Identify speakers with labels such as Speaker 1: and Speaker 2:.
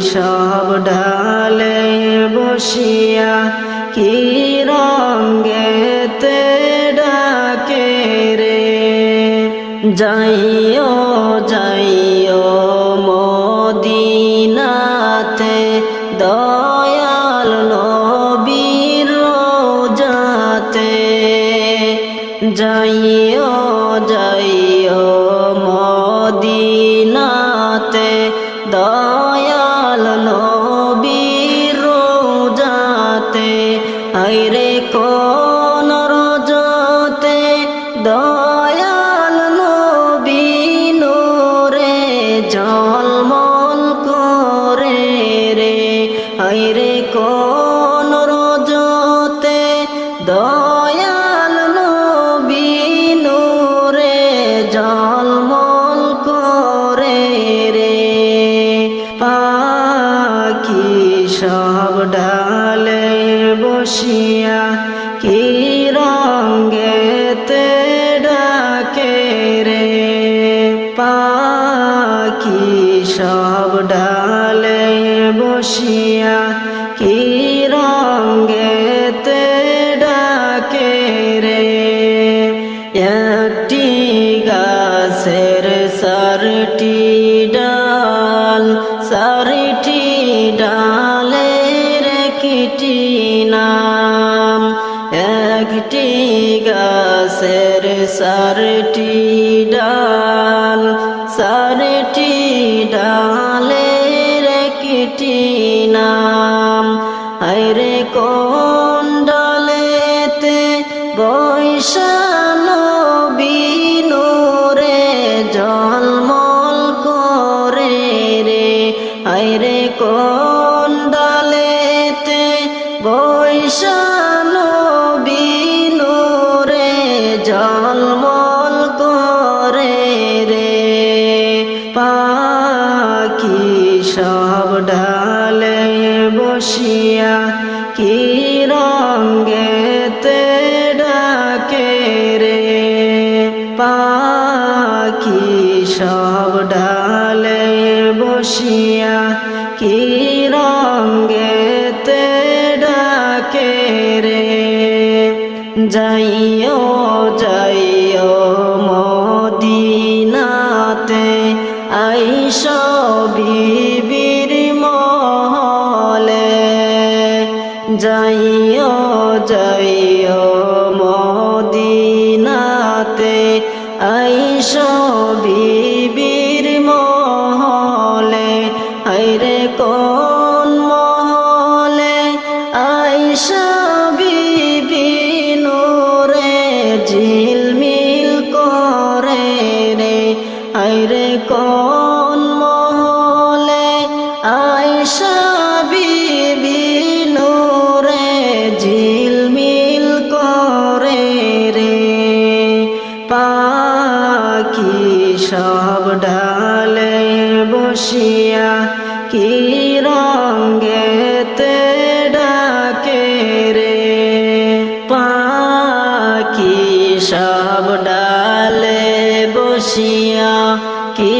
Speaker 1: সব ঢালে বসিয়া কি রঙ্গেতে ডাকে রে? যাইও যাইও মদিনাতে, দয়াল নবীর যাতে যাইও যাইও আইরে কোন রজতে দয়াল নবী নোরে জলমল করে রে। পাখি সব ডালে বসিয়া কি রঙ্গেতে ডাকে রে? পাখি সব ডালে বসিয়া কি রঙ্গেতে ডাকে রে? একটি গাছের সারটি ডাল সারটি ডালের একটি নাম। একটি গাছের সারটি ডাল সারটি একটি নাম। আইরে কোন ডালেতে বৈশানো বিনোরে জলমল করে রে। আইরে কোন ডালেতে বৈশানো বসিয়া কি রঙ্গেতে ডাকে রে? পাখি সব ডালে বসিয়া, কি রঙ্গেতে ডাকে রে? যাইও যাইও যাইও যাইও মদিনাতে। আইস বিবির মহলে, আইরে কোন মহলে? আইসা বিবি নোরে, ঝিলমিল করে রে। আইরে কোন সব ডালে বসিয়া কি রঙ্গেতে ডাকে রে? পাখি সব ডালে বসিয়া কি